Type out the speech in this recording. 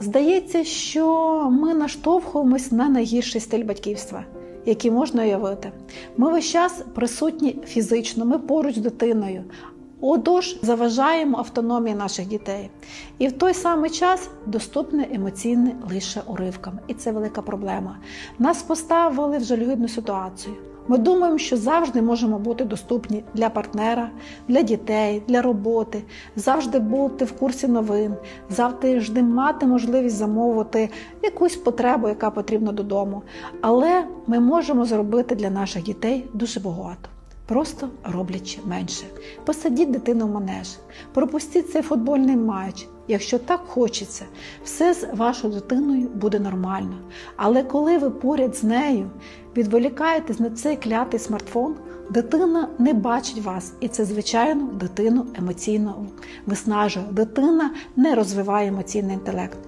Здається, що ми наштовхуємось на найгірший стиль батьківства, який можна уявити. Ми весь час присутні фізично, ми поруч з дитиною. Отож, заважаємо автономії наших дітей. І в той самий час доступне емоційне лише уривками. І це велика проблема. Нас поставили в жалюгідну ситуацію. Ми думаємо, що завжди можемо бути доступні для партнера, для дітей, для роботи, завжди бути в курсі новин, завжди мати можливість замовити якусь потребу, яка потрібна додому. Але ми можемо зробити для наших дітей дуже багато. Просто роблячи менше. Посадіть дитину в манеж, пропустіть цей футбольний матч. Якщо так хочеться, все з вашою дитиною буде нормально. Але коли ви поряд з нею відволікаєтесь на цей клятий смартфон, дитина не бачить вас, і це, звичайно, дитину емоційно виснажує. Дитина не розвиває емоційний інтелект.